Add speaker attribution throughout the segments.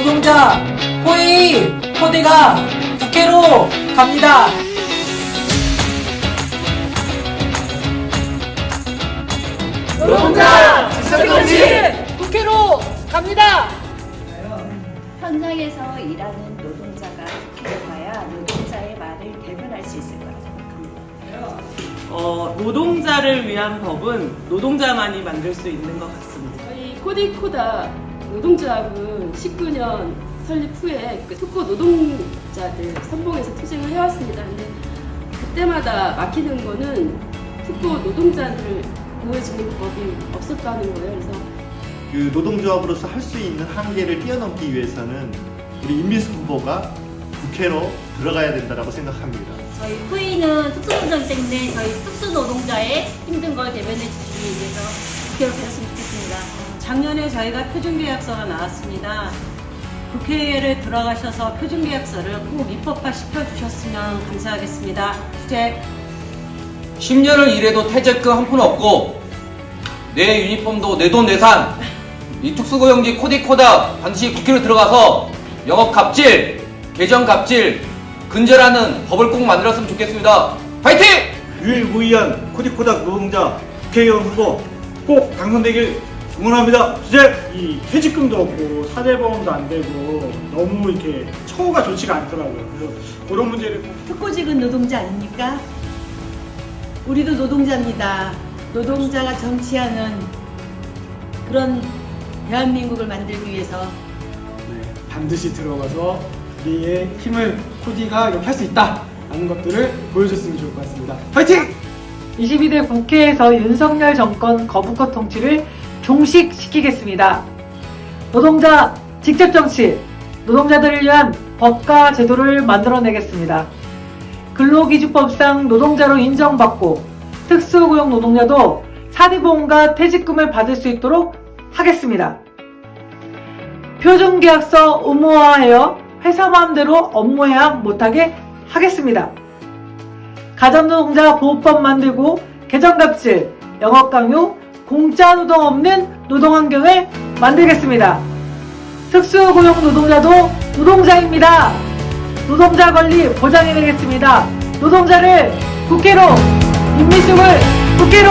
Speaker 1: 노동자 코이 코디가 국회로 갑니다. 노동자 지성정치 국회로 갑니다.
Speaker 2: 현장에서 일하는 노동자가 국회에 가야 노동자의 말을 대변할 수 있을 거라 생각합니다.
Speaker 3: 어, 노동자를 위한 법은 노동자만이 만들 수 있는 것 같습니다.
Speaker 4: 저희 코디코다 노동조합은 19년 설립 후에 그 특고 노동자들 선봉에서 투쟁을 해왔습니다. 근데 그때마다 막히는 거는 특고 노동자들을 보호해주는 법이 없었다는 거예요. 그래서
Speaker 5: 그 노동조합으로서 할 수 있는 한계를 뛰어넘기 위해서는 우리 임미숙 후보가 국회로 들어가야 된다고 생각합니다.
Speaker 6: 저희 후이는 특수노동 때문에 저희 특수노동자의 힘든 걸 대변해 주시기 위해서 되었으면 좋겠습니다.
Speaker 7: 작년에 저희가 표준계약서가 나왔습니다. 국회를 들어가셔서 표준계약서를 꼭 입법화 시켜주셨으면 감사하겠습니다. 주제
Speaker 8: 10년을 일해도 퇴직금 한 푼 없고 내 유니폼도 내 돈 내산 이 특수고용직 코디코다 반드시 국회로 들어가서 영업 갑질, 개정 갑질 근절하는 법을 꼭 만들었으면 좋겠습니다. 파이팅!
Speaker 9: 유일무이한 코디코닥 노동자 국회의원 후보 꼭 당선되길 응원합니다. 주제!
Speaker 10: 이 퇴직금도 없고 사대보험도 안 되고 너무 이렇게 처우가 좋지가 않더라고요. 그래서 그런 문제를 꼭
Speaker 11: 특고직은 노동자 아닙니까? 우리도 노동자입니다. 노동자가 정치하는 그런 대한민국을 만들기 위해서
Speaker 10: 네, 반드시 들어가서 우리의 힘을 코디가 이렇게 할 수 있다 라는 것들을 보여줬으면 좋을 것 같습니다. 파이팅!
Speaker 1: 22대 국회에서 윤석열 정권 거부권 통치를 종식시키겠습니다. 노동자 직접 정치, 노동자들을 위한 법과 제도를 만들어내겠습니다. 근로기준법상 노동자로 인정받고 특수고용 노동자도 사대보험과 퇴직금을 받을 수 있도록 하겠습니다. 표준계약서 의무화하여 회사 마음대로 업무 해약 못하게 하겠습니다. 가정노동자 보호법 만들고 개정갑질, 영업 강요, 공짜 노동 없는 노동 환경을 만들겠습니다. 특수고용 노동자도 노동자입니다. 노동자 권리 보장해내겠습니다. 노동자를 국회로, 임미숙을 국회로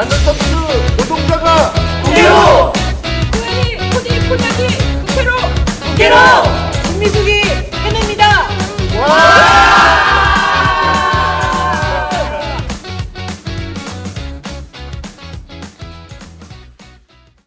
Speaker 5: 간헐적수 노동자가
Speaker 1: 국회로!
Speaker 4: 후이 코디 코디아기 국회로
Speaker 1: 국회로! 임미숙이